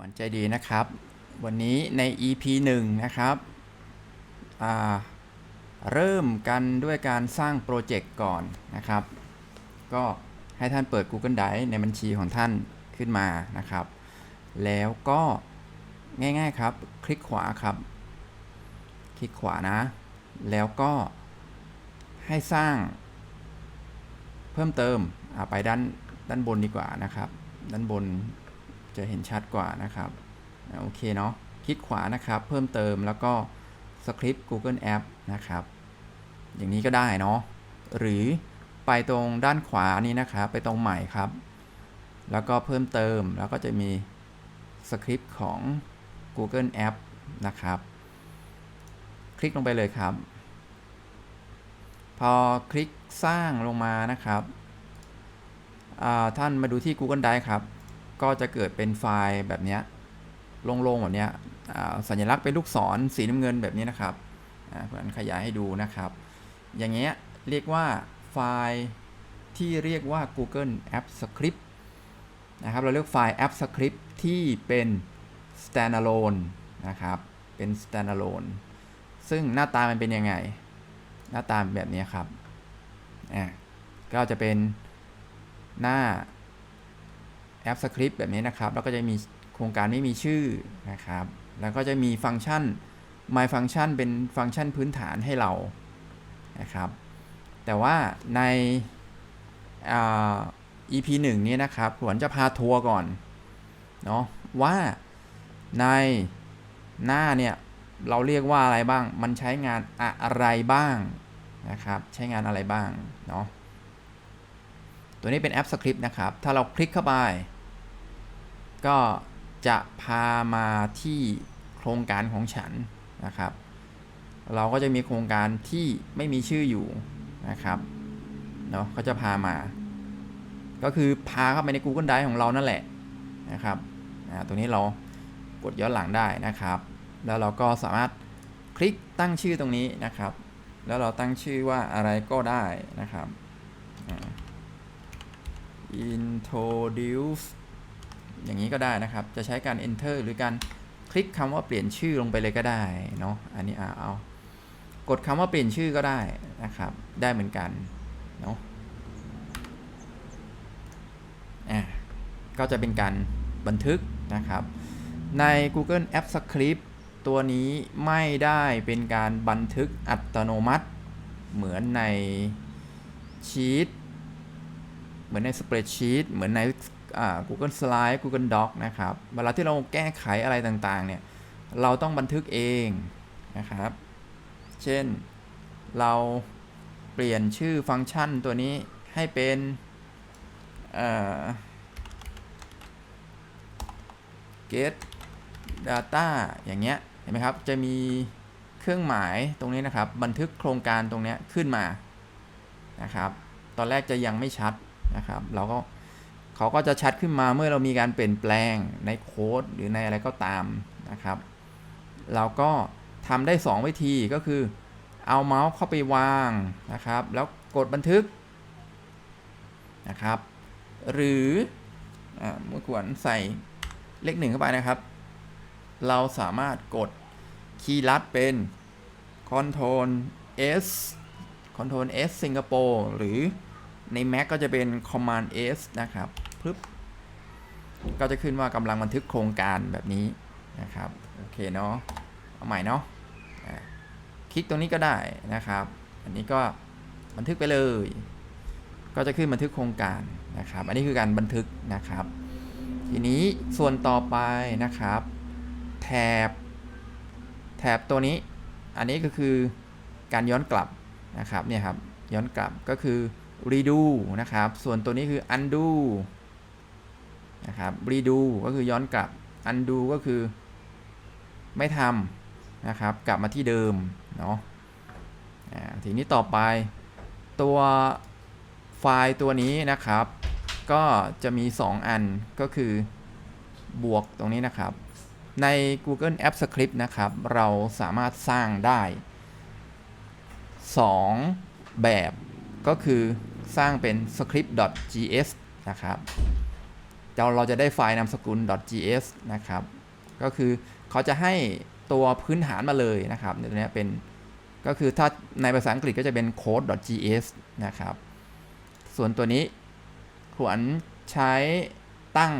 วนใจดีนะครับ วันนี้ใน EP 1 นะครับ เริ่มกันด้วยการสร้างโปรเจกต์ก่อนนะครับ ก็ให้ท่านเปิด Google Drive ในบัญชีของท่านขึ้นมานะครับ แล้วก็ง่ายๆครับ คลิกขวาครับ คลิกขวานะ แล้วก็ให้สร้างเพิ่มเติมไปด้านด้านบนดีกว่านะครับ ด้านบน จะเห็นชัดกว่านะครับโอเคเนาะคลิกขวานะครับ เพิ่มเติมแล้วก็สคริปต์ Google App นะครับ อย่างนี้ก็ได้เนาะหรือไปตรงด้านขวานี้นะครับ ไปตรงใหม่ครับ แล้วก็เพิ่มเติมแล้วก็จะมีสคริปต์ของ Google App นะครับ คลิกลงไปเลยครับ พอคลิกสร้างลงมานะครับท่านมาดูที่ Google Drive ครับ ก็จะเกิดเป็นไฟล์แบบนี้โล่งๆแบบนี้สัญลักษณ์เป็นลูกศรสีน้ำเงินแบบนี้นะครับอ่าผมขยายให้ดูนะครับ อย่างเงี้ยเรียกว่าไฟล์ที่เรียกว่า Google App Script นะครับ เราเรียกไฟล์ App Script ที่เป็น standalone นะครับ เป็น standalone ซึ่งหน้าตามันเป็นยังไง หน้าตาแบบนี้ครับ อ่า ก็จะเป็นหน้า แอปสคริปต์แบบนี้นะครับ แล้วก็จะมีโครงการไม่มีชื่อนะครับ แล้วก็จะมีฟังก์ชัน my function เป็นฟังก์ชันพื้นฐานให้เรานะครับ แต่ว่าในา EP 1นี้นะครับหวนจะพาทัวร์ก่อนเนาะว่าในหน้าเนี่ย เราเรียกว่าอะไรบ้าง มันใช้งานอะไรบ้างนะครับ ใช้งานอะไรบ้างเนาะตัวนี้เป็นแอปสคริปต์นะครับ ถ้าเราคลิกเข้าไป ก็จะพามาที่โครงการของฉันนะครับ เราก็จะมีโครงการที่ไม่มีชื่ออยู่นะครับเนาะก็จะพามา ก็คือพาเข้าไปใน Google Drive ของเรานั่นแหละนะครับอ่าตัวนี้เรากดย้อนหลังได้นะครับ แล้วเราก็สามารถคลิกตั้งชื่อตรงนี้นะครับ แล้วเราตั้งชื่อว่าอะไรก็ได้นะครับอ่า introduce อย่างนี้ก็ได้นะครับ จะใช้การ enter หรือการคลิกคำว่าเปลี่ยนชื่อลงไปเลยก็ได้เนาะอันนี้เอาเอากดคำว่าเปลี่ยนชื่อก็ได้นะครับ ได้เหมือนกันเนาะอะก็จะเป็นการบันทึกนะครับ ใน Google App Script ตัวนี้ไม่ได้เป็นการบันทึกอัตโนมัติ เหมือนในชีตเหมือนใน Spreadsheet เหมือนใน Google Slide Google Doc นะครับ เวลาที่เราแก้ไขอะไรต่างๆ เนี่ย เราต้องบันทึกเองนะครับ เช่น เราเปลี่ยนชื่อฟังก์ชันตัวนี้ให้เป็นเอ่อ get data อย่างเงี้ย เห็นไหมครับ จะมีเครื่องหมายตรงนี้นะครับ บันทึกโครงการตรงนี้ขึ้นมา นะครับ ตอนแรกจะยังไม่ชัดนะครับ เราก็ เขาก็จะชัดขึ้นมาเมื่อเรามีการเปลี่ยนแปลงในโค้ดหรือในอะไรก็ตามนะครับ เราก็ทำได้ 2 วิธีก็คือ เอาเมาส์เข้าไปวางนะครับ แล้วกดบันทึกนะครับ หรือเมื่อก่อนใส่เลขหนึ่งเข้าไปนะครับ เราสามารถกดคีย์ลัดเป็น Ctrl S Ctrl S สิงคโปร์หรือใน Mac ก็จะเป็น Command S นะครับ ปึ๊บก็จะขึ้นว่ากำลังบันทึกโครงการแบบนี้นะครับโอเคเนาะเอาใหม่เนาะอะคลิกตรงนี้ก็ได้นะครับ อันนี้ก็บันทึกไปเลย ก็จะขึ้นบันทึกโครงการนะครับ อันนี้คือการบันทึกนะครับ ทีนี้ส่วนต่อไปนะครับ แถบแถบตัวนี้ อันนี้ก็คือการย้อนกลับนะครับเนี่ยครับย้อนกลับก็คือ redo นะครับ ส่วนตัวนี้คือ undo นะครับ redo ก็คือย้อนกลับ undo ก็คือไม่ทำนะครับ กลับมาที่เดิมเนาะทีนี้ต่อไปตัวไฟล์ตัวนี้นะครับ ก็จะมี 2 อันก็คือบวกตรงนี้นะครับ ใน Google App Script นะครับ เราสามารถสร้างได้ 2 แบบก็คือสร้างเป็น script.gs นะครับ เราเราจะได้ไฟล์นามสกุล .gs นะครับ ก็คือเขาจะให้ตัวพื้นฐานมาเลยนะครับในตัวนี้เป็นก็คือถ้าในภาษาอังกฤษก็จะเป็น code.gs นะครับ ส่วนตัวนี้ขวนใช้ตั้ง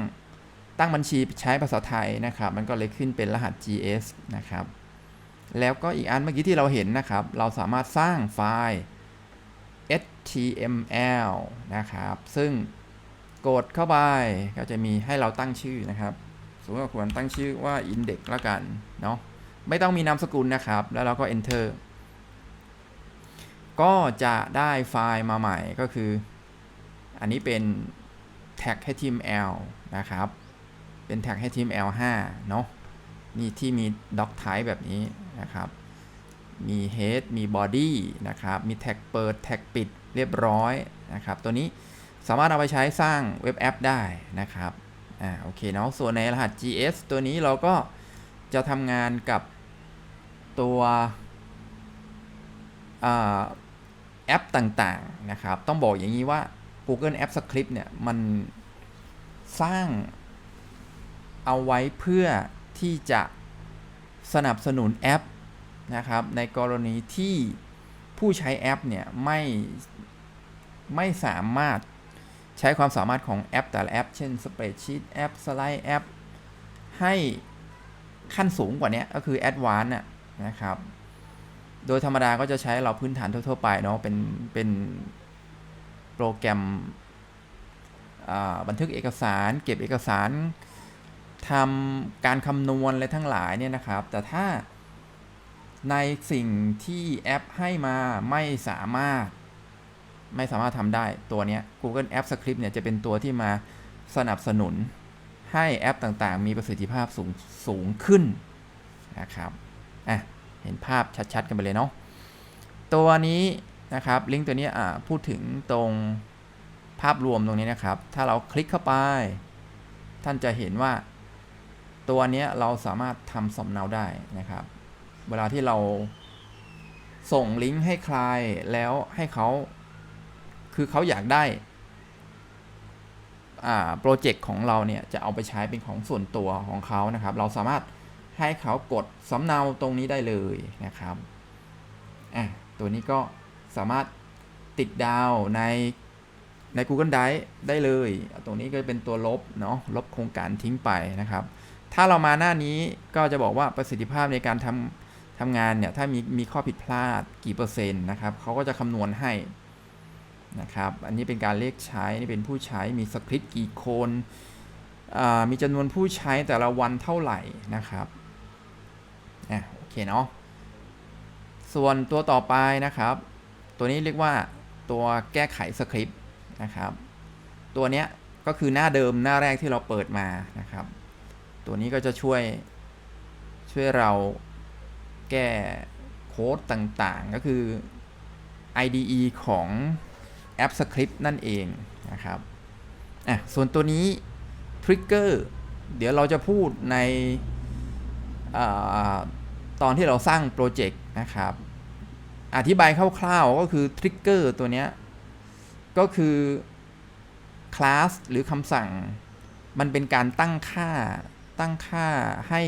ตั้งบัญชีใช้ภาษาไทยนะครับ มันก็เลยขึ้นเป็นรหัส gs นะครับ แล้วก็อีกอันเมื่อกี้ที่เราเห็นนะครับ เราสามารถสร้างไฟล์ html นะครับ ซึ่ง กดเข้าไปก็จะมีให้เราตั้งชื่อนะครับ สมมติว่าควรตั้งชื่อว่า index แล้วกันเนาะไม่ต้องมีนามสกุลนะครับ แล้วเราก็ enter ก็จะได้ไฟล์มาใหม่ก็คือ อันนี้เป็น tag html นะครับ เป็น tag html 5 เนาะมีที่มี doc type แบบนี้นะครับ มี head มี body นะครับ มี tag เปิด tag ปิดเรียบร้อยนะครับ ตัวนี้ สามารถเอาไปใช้สร้างเว็บแอปได้นะครับ อ่า โอเคเนาะ ส่วนในรหัส gs ตัวนี้เราก็จะทำงานกับตัวอ่าแอปต่างๆ นะครับ ต้องบอกอย่างนี้ว่า Google App Script เนี่ย มันสร้างเอาไว้เพื่อที่จะสนับสนุนแอปนะครับ ในกรณีที่ผู้ใช้แอปเนี่ย ไม่ไม่สามารถ ใช้ความสามารถของแอปแต่ละแอป เช่น Spreadsheet แอป Slide แอป ให้ขั้นสูงกว่านี้ก็คือ Advanced นะนะครับ โดยธรรมดาก็จะใช้เราพื้นฐานทั่ว ๆ ไปเนาะเป็นเป็นโปรแกรมบันทึกเอกสาร เก็บเอกสารทำการคำนวณอะไรทั้งหลายเนี่ยนะครับ แต่ถ้าในสิ่งที่แอปให้มาไม่สามารถ ไม่สามารถทำได้ตัวนี้ Google App Script เนี่ยจะเป็นตัวที่มาสนับสนุนให้แอปต่างๆ มีประสิทธิภาพสูงสูงขึ้นนะครับอะเห็นภาพชัดๆ กันไปเลยเนาะตัวนี้นะครับลิงก์ตัวนี้อ่าพูดถึงตรงภาพรวมตรงนี้นะครับ ถ้าเราคลิกเข้าไป ท่านจะเห็นว่า ตัวนี้เราสามารถทำสำเนาได้นะครับ เวลาที่เราส่งลิงก์ให้ใครแล้วให้เขา คือเขาอยากได้โปรเจกต์ของเราเนี่ยจะเอาไปใช้เป็นของส่วนตัวของเขานะครับ เราสามารถให้เขากดสำเนาตรงนี้ได้เลยนะครับอะตัวนี้ก็สามารถติดดาวในใน Google Drive ได้เลย ตรงนี้ก็เป็นตัวลบเนาะลบโครงการทิ้งไปนะครับ ถ้าเรามาหน้านี้ก็จะบอกว่าประสิทธิภาพในการทำทำงานเนี่ยถ้ามีมีข้อผิดพลาดกี่เปอร์เซ็นต์นะครับเขาก็จะคำนวณให้ นะครับอันนี้เป็นการเรียกใช้นี่เป็นผู้ใช้มีสคริปต์กี่คนมีจำนวนผู้ใช้แต่ละวันเท่าไหร่นะครับอะโอเคเนาะส่วนตัวต่อไปนะครับ ตัวนี้เรียกว่าตัวแก้ไขสคริปต์นะครับ ตัวเนี้ยก็คือหน้าเดิมหน้าแรกที่เราเปิดมานะครับ ตัวนี้ก็จะช่วยช่วยเราแก้โค้ดต่างๆ ก็คือ IDE ของ แอป Script นั่นเองนะครับอะส่วนตัวนี้ Trigger เดี๋ยวเราจะพูดในอตอนที่เราสร้างโปรเจกต์นะครับ อธิบายคร่าวๆก็คือ Trigger ตัวนี้ก็คือคลาสหรือคำสั่ง มันเป็นการตั้งค่าตั้งค่าให้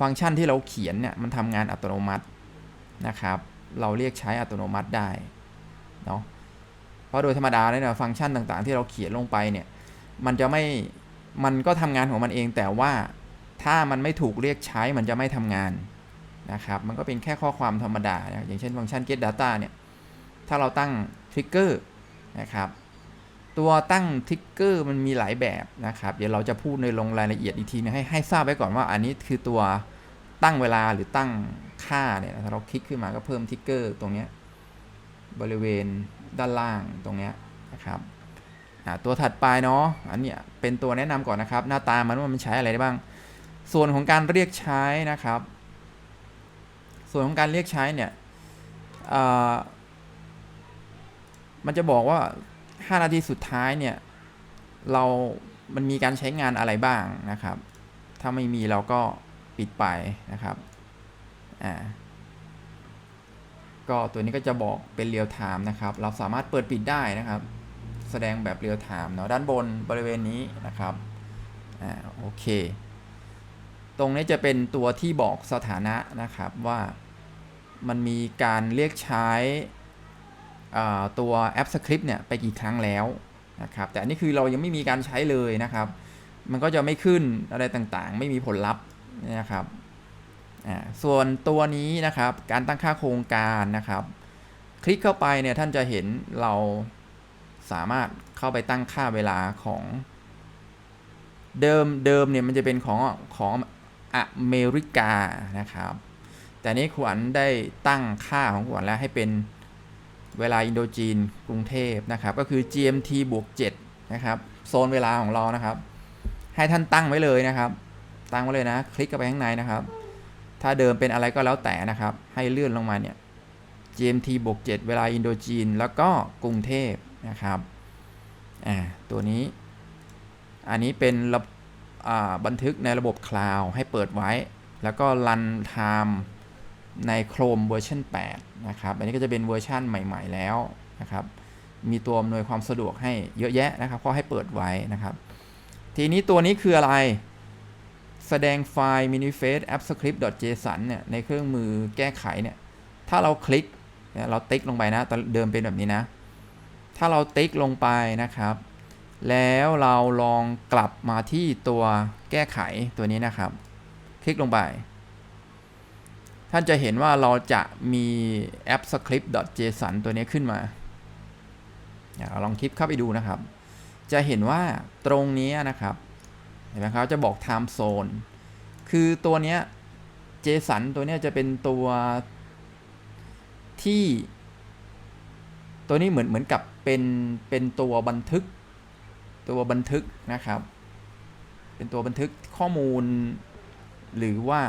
ฟังก์ชันที่เราเขียนเนี่ยมันทำงานอัตโนมัตินะครับ เราเรียกใช้อัตโนมัติได้เนาะ เพราะโดยธรรมดาเนี่ยฟังก์ชันต่างๆ ที่เราเขียนลงไปเนี่ยมันจะไม่มันก็ทำงานของมันเองแต่ว่าถ้ามันไม่ถูกเรียกใช้มันจะไม่ทำงานนะครับมันก็เป็นแค่ข้อความธรรมดา อย่างเช่นฟังก์ชัน get data เนี่ยถ้าเราตั้ง trigger นะครับตัวตั้ง trigger มันมีหลายแบบนะครับเดี๋ยวเราจะพูดในลงรายละเอียดอีกทีนึงให้ให้ทราบไว้ก่อนว่าอันนี้คือตัวตั้งเวลาหรือตั้งค่าเนี่ยถ้าเราคลิกขึ้นมาก็เพิ่ม trigger ตรงนี้บริเวณ ด้านล่างตรงนี้นะครับตัวถัดไปเนาะอันนี้เป็นตัวแนะนำก่อนนะครับ หน้าตามันว่ามันใช้อะไรได้บ้าง ส่วนของการเรียกใช้นะครับ ส่วนของการเรียกใช้เนี่ยมันจะบอกว่า 5 นาทีสุดท้ายเนี่ยเรา มันมีการใช้งานอะไรบ้างนะครับ ถ้าไม่มีเราก็ปิดไปนะครับ อ่า ก็ตัวนี้ก็จะบอกเป็นเรียลไทม์นะครับ เราสามารถเปิดปิดได้นะครับ แสดงแบบเรียลไทม์เนาะด้านบนบริเวณนี้นะครับอ่าโอเค ตรงนี้จะเป็นตัวที่บอกสถานะนะครับว่ามันมีการเรียกใช้ตัวแอป Script เนี่ยไปกี่ครั้งแล้วนะครับแต่อันนี้คือเรายังไม่มีการใช้เลยนะครับ มันก็จะไม่ขึ้นอะไรต่างๆ ไม่มีผลลัพธ์นะครับ ส่วนตัวนี้นะครับการตั้งค่าโครงการนะครับ คลิกเข้าไปเนี่ยท่านจะเห็นเราสามารถเข้าไปตั้งค่าเวลาของเดิมเดิมเนี่ยมันจะเป็นของของอเมริกานะครับ แต่นี้ขวัญได้ตั้งค่าของขวัญแล้วให้เป็นเวลาอินโดจีนกรุงเทพนะครับ ก็คือ GMT บวก7นะครับโซนเวลาของเรานะครับ ให้ท่านตั้งไว้เลยนะครับ ตั้งไว้เลยนะ คลิกเข้าไปข้างในนะครับ ถ้าเดิมเป็นอะไรก็แล้วแต่นะครับ ให้เลื่อนลงมาเนี่ย GMT บวก7เวลาอินโดจีน แล้วก็กรุงเทพนะครับอ่าตัวนี้ อันนี้เป็นระบันทึกในระบบคลาวให้เปิดไว้ แล้วก็ run time ใน Chrome เวอร์ชัน8นะครับ อันนี้ก็จะเป็นเวอร์ชันใหม่ ๆ แล้วนะครับ มีตัวอำนวยความสะดวกให้เยอะแยะนะครับ ก็ให้เปิดไว้นะครับ ทีนี้ตัวนี้คืออะไร แสดงไฟล์ manifest appscript.json เนี่ยในเครื่องมือแก้ไขเนี่ยถ้าเราคลิกเราติ๊กลงไปนะตอนเดิมเป็นแบบนี้นะ ถ้าเราติ๊กลงไปนะครับ แล้วเราลองกลับมาที่ตัวแก้ไขตัวนี้นะครับ คลิกลงไป ท่านจะเห็นว่าเราจะมี app script.json ตัวนี้ขึ้นมาเดี๋ยาลองคลิปเข้าไปดูนะครับ จะเห็นว่าตรงนี้นะครับ เห็นไหมครับจะบอก time zone คือตัวเนี้ย JSON ตัวเนี้ยจะเป็นตัวที่ ตัวนี้เหมือนเหมือนกับเป็นเป็นตัวบันทึก ตัวบันทึกนะครับ เป็นตัวบันทึกข้อมูล หรือว่า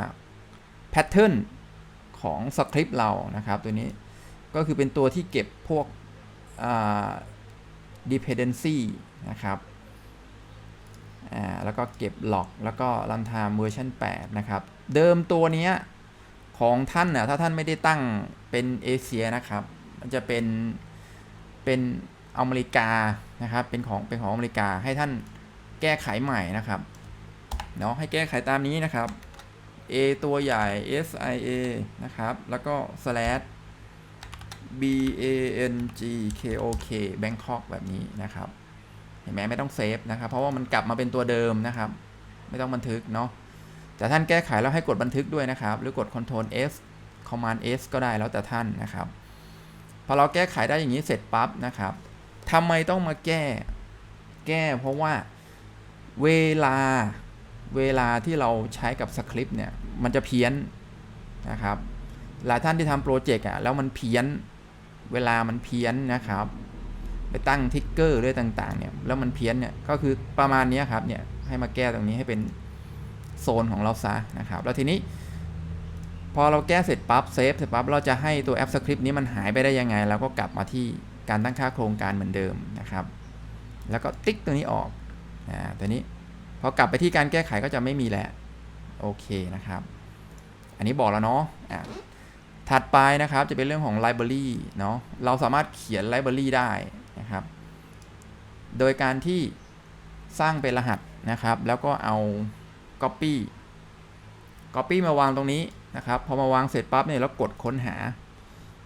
แพทเทิร์นของสคริปต์เรานะครับ ตัวนี้ก็คือเป็นตัวที่เก็บพวก dependency นะครับ อ่าแล้วก็เก็บล็อกแล้วก็ runtime เวอร์ชัน8นะครับ เดิมตัวนี้ของท่านน่ะถ้าท่านไม่ได้ตั้งเป็นเอเชียนะครับมันจะเป็นเป็นอเมริกานะครับ เป็นของเป็นของอเมริกาให้ท่านแก้ไขใหม่นะครับเนาะให้แก้ไขตามนี้นะครับ A ตัวใหญ่ S I A นะครับ แล้วก็ slash B A N G K O K Bangkok แบบนี้นะครับ เห็นไหมไม่ต้องเซฟนะครับ เพราะว่ามันกลับมาเป็นตัวเดิมนะครับ ไม่ต้องบันทึกเนาะแต่ท่านแก้ไขแล้วให้กดบันทึกด้วยนะครับ หรือกด Ctrl S Command S ก็ได้แล้วแต่ท่านนะครับ พอเราแก้ไขได้อย่างนี้เสร็จปั๊บนะครับทำไมต้องมาแก้ แก้เพราะว่าเวลาเวลาที่เราใช้กับสคริปต์เนี่ย มันจะเพี้ยนนะครับ หลายท่านที่ทำโปรเจกต์อะแล้วมันเพี้ยน เวลามันเพี้ยนนะครับ ไปตั้งทิกเกอร์ด้วยต่างๆเนี่ยแล้วมันเพี้ยนเนี่ยก็คือประมาณนี้ครับเนี่ยให้มาแก้ตรงนี้ให้เป็นโซนของเราซะนะครับแล้วทีนี้ พอเราแก้เสร็จปั๊บเซฟเสร็จปั๊บเราจะให้ตัวแอปสคริปต์นี้มันหายไปได้ยังไงเราก็กลับมาที่การตั้งค่าโครงการเหมือนเดิมนะครับ แล้วก็ติ๊กตัวนี้ออกอ่าตัวนี้พอกลับไปที่การแก้ไขก็จะไม่มีแล้วโอเคนะครับ อันนี้บอกแล้วเนาะอะถัดไปนะครับจะเป็นเรื่องของ library เนาะเราสามารถเขียน library ได้ นะครับ โดยการที่สร้างเป็นรหัสนะครับ แล้วก็เอา copy copy มาวางตรงนี้นะครับ พอมาวางเสร็จปั๊บเนี่ยแล้วกดค้นหา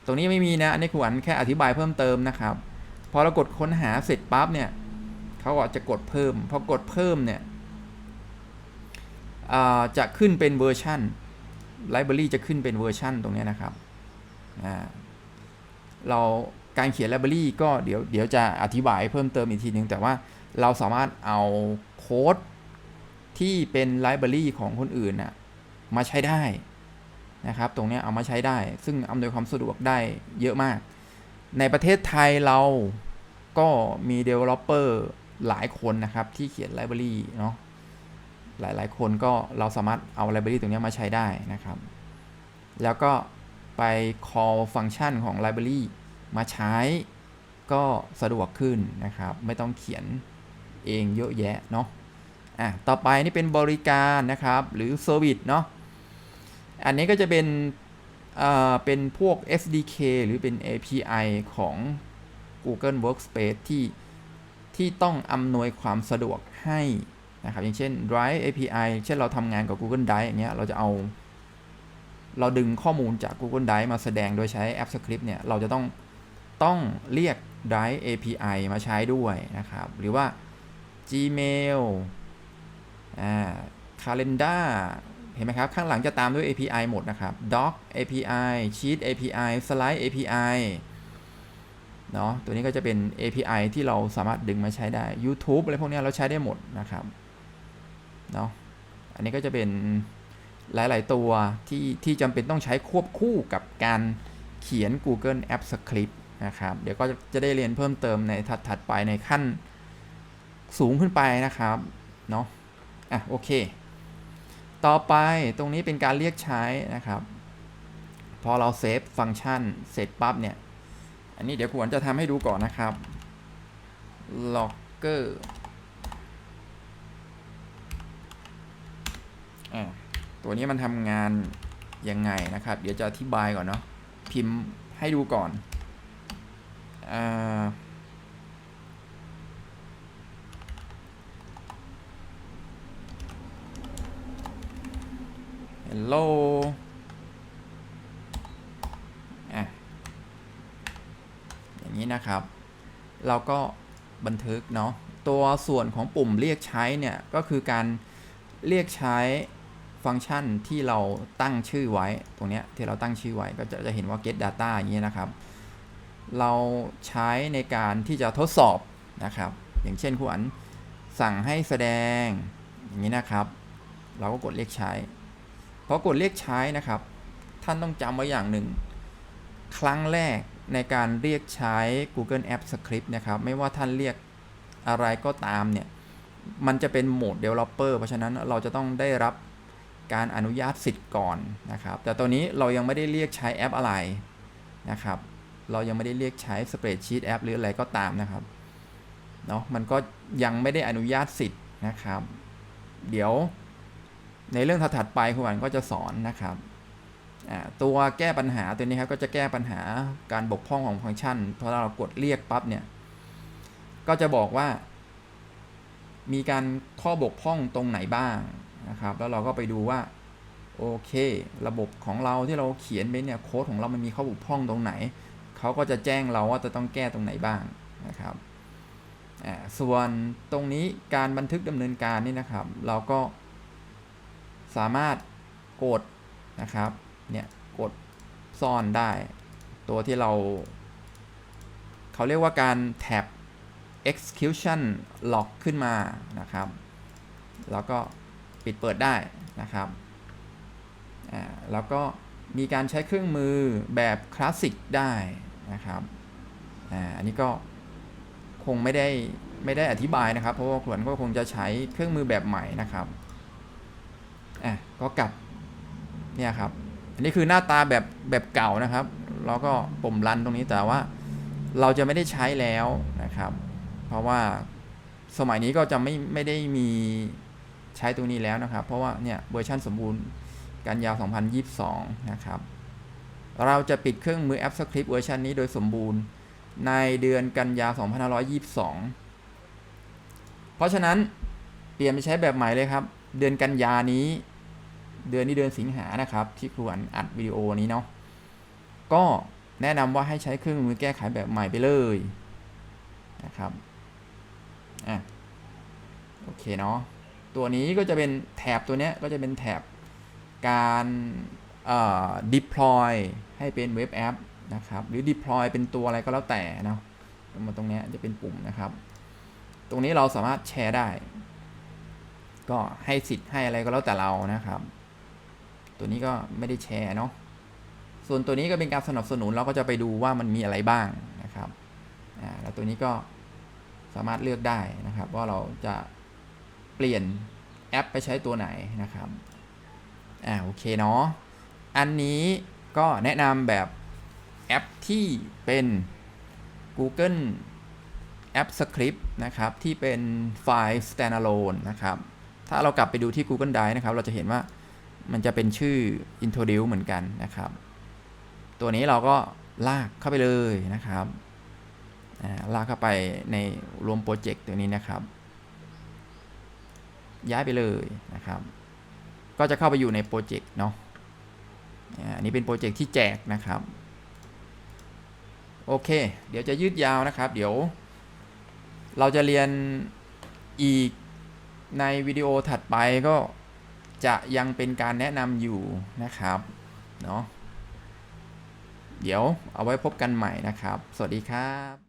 ตรงนี้ไม่มีนะ อันนี้ครูอันแค่อธิบายเพิ่มเติมนะครับ พอเรากดค้นหาเสร็จปั๊บเนี่ยเขาก็จะกดเพิ่ม พอกดเพิ่มเนี่ยจะขึ้นเป็นเวอร์ชัน Library จะขึ้นเป็นเวอร์ชันตรงนี้นะครับ เรา การเขียน Library ก็เดี๋ยวเดี๋ยวจะอธิบายเพิ่มเติมอีกทีนึง แต่ว่าเราสามารถเอาโค้ดที่เป็น Library ของคนอื่นนะมาใช้ได้นะครับ ตรงนี้เอามาใช้ได้ ซึ่งอำนวยความสะดวกได้เยอะมาก ในประเทศไทยเราก็มี Developer หลายคนนะครับ ที่เขียน Library เนาะหลายๆ คนก็เราสามารถเอา library ตรงนี้มาใช้ได้นะครับ แล้วก็ไป call ฟังก์ชันของ library มาใช้ก็สะดวกขึ้นนะครับ ไม่ต้องเขียนเองเยอะแยะเนาะอะต่อไปนี่เป็นบริการนะครับ หรือ service เนาะอันนี้ก็จะเป็นเอ่อเป็นพวก SDK หรือเป็น API ของ Google Workspace ที่ที่ต้องอำนวยความสะดวกให้นะครับ อย่างเช่น Drive API เช่นเราทำงานกับ Google Drive อย่างเงี้ย เราจะเอา เราดึงข้อมูลจาก Google Drive มาแสดงโดยใช้แอป Script เนี่ย เราจะต้อง ต้องเรียก Drive API มาใช้ด้วยนะครับ หรือว่า Gmail อ่า Calendar เห็นไหมครับ ข้างหลังจะตามด้วย API หมดนะครับ Doc API Sheet API Slide API เนาะตัวนี้ก็จะเป็น API ที่เราสามารถดึงมาใช้ได้ YouTube อะไรพวกนี้เราใช้ได้หมดนะครับเนาะอันนี้ก็จะเป็นหลาย ๆ ตัวที่ที่จำเป็นต้องใช้ควบคู่กับการเขียน Google App Script นะครับเดี๋ยวก็จะได้เรียนเพิ่มเติมในถัดๆไปในขั้นสูงขึ้นไปนะครับเนาะอะโอเค ต่อไปตรงนี้เป็นการเรียกใช้นะครับ พอเราเซฟฟังก์ชันเสร็จปั๊บเนี่ย อันนี้เดี๋ยวควรจะทำให้ดูก่อนนะครับ logger ตัวนี้มันทำงานยังไงนะครับ เดี๋ยวจะอธิบายก่อนเนาะพิมพ์ให้ดูก่อน อ่า hello อะอย่างนี้นะครับ เราก็บันทึกเนาะตัวส่วนของปุ่มเรียกใช้เนี่ย ก็คือการเรียกใช้ฟังก์ชันที่เราตั้งชื่อไว้ ตรงนี้ที่เราตั้งชื่อไว้ก็จะจะเห็นว่า get data อย่างนี้นะครับ เราใช้ในการที่จะทดสอบนะครับ อย่างเช่นคุณอันสั่งให้แสดงอย่างนี้นะครับ เราก็กดเรียกใช้พอกดเรียกใช้นะครับ ท่านต้องจำไว้อย่างหนึ่ง ครั้งแรกในการเรียกใช้ Google App Script นะครับ ไม่ว่าท่านเรียกอะไรก็ตามเนี่ย มันจะเป็นโหมด Developer เพราะฉะนั้นเราจะต้องได้รับการอนุญาตสิทธิ์ก่อนนะครับ แต่ตัวนี้เรายังไม่ได้เรียกใช้แอปอะไรนะครับ เรายังไม่ได้เรียกใช้ Spreadsheet App หรืออะไรก็ตามนะครับเนาะมันก็ยังไม่ได้อนุญาตสิทธิ์นะครับ เดี๋ยวในเรื่องถัดไปคุณอันก็จะสอนนะครับตัวแก้ปัญหาตัวนี้ครับก็จะแก้ปัญหาการบกพร่องของฟังก์ชันพอเรากดเรียกปั๊บเนี่ย ก็จะบอกว่า มีการข้อบกพร่องตรงไหนบ้างนะครับ แล้วเราก็ไปดูว่าโอเค ระบบของเราที่เราเขียนไปเนี่ยโค้ดของเรามันมีข้อบกพร่องตรงไหน เขาก็จะแจ้งเราว่าจะต้องแก้ตรงไหนบ้างนะครับส่วนตรงนี้การบันทึกดำเนินการนี่นะครับ เราก็สามารถกดนะครับเนี่ยกดซ่อนได้ ตัวที่เรา เขาเรียกว่าการแท็บ execution log ขึ้นมานะครับ แล้วก็ปิดเปิดได้นะครับ แล้วก็ มีการใช้เครื่องมือแบบคลาสสิกได้นะครับอ่าอันนี้ก็คงไม่ได้ไม่ได้อธิบายนะครับ เพราะว่าขวนก็คงจะใช้เครื่องมือแบบใหม่นะครับอะก็กลับเนี่ยครับอันนี้คือหน้าตาแบบแบบเก่านะครับแล้วก็ปุ่มรันตรงนี้แต่ว่าเราจะไม่ได้ใช้แล้วนะครับ เพราะว่าสมัยนี้ก็จะไม่ไม่ได้มีใช้ตรงนี้แล้วนะครับ เพราะว่าเนี่ยเวอร์ชันสมบูรณ์ กันยาว 2022 นะครับ เราจะปิดเครื่องมือแอป Script เวอร์ชันนี้โดยสมบูรณ์ในเดือนกันยา 2522 เพราะฉะนั้นเปลี่ยนไปใช้แบบใหม่เลยครับ เดือนกันยานี้ เดือนนี้เดือนสิงหานะครับ ที่ครูอันอัดวิดีโอนี้เนาะก็แนะนำว่าให้ใช้เครื่องมือแก้ไขแบบใหม่ไปเลยนะครับอะโอเคเนาะตัวนี้ก็จะเป็นแถบตัวเนี้ยก็จะเป็นแถบ การเอ่อ deploy ให้เป็นเว็บแอปนะครับ หรือ deploy เป็นตัวอะไรก็แล้วแต่นะมาตรงนี้จะเป็นปุ่มนะครับ ตรงนี้เราสามารถแชร์ได้ ก็ให้สิทธิ์ให้อะไรก็แล้วแต่เรานะครับ ตัวนี้ก็ไม่ได้แชร์เนาะส่วนตัวนี้ก็เป็นการสนับสนุนเราก็จะไปดูว่ามันมีอะไรบ้างนะครับแล้วตัวนี้ก็สามารถเลือกได้นะครับ ว่าเราจะเปลี่ยนแอปไปใช้ตัวไหนนะครับ อ่าโอเคเนาะ อันนี้ก็แนะนำแบบแอปที่เป็น Google App Script นะครับ ที่เป็นไฟล์ standalone นะครับ ถ้าเรากลับไปดูที่ Google Drive นะครับ เราจะเห็นว่ามันจะเป็นชื่อ introduce เหมือนกันนะครับ ตัวนี้เราก็ลากเข้าไปเลยนะครับลากเข้าไปในรวมโปรเจกต์ตัวนี้นะครับ ย้ายไปเลยนะครับ ก็จะเข้าไปอยู่ในโปรเจกต์เนาะอันนี้เป็นโปรเจกต์ที่แจกนะครับ โอเค เดี๋ยวจะยืดยาวนะครับ เดี๋ยว เราจะเรียนอีกในวิดีโอถัดไปก็จะยังเป็นการแนะนำอยู่นะครับเนาะเดี๋ยวเอาไว้พบกันใหม่นะครับ สวัสดีครับ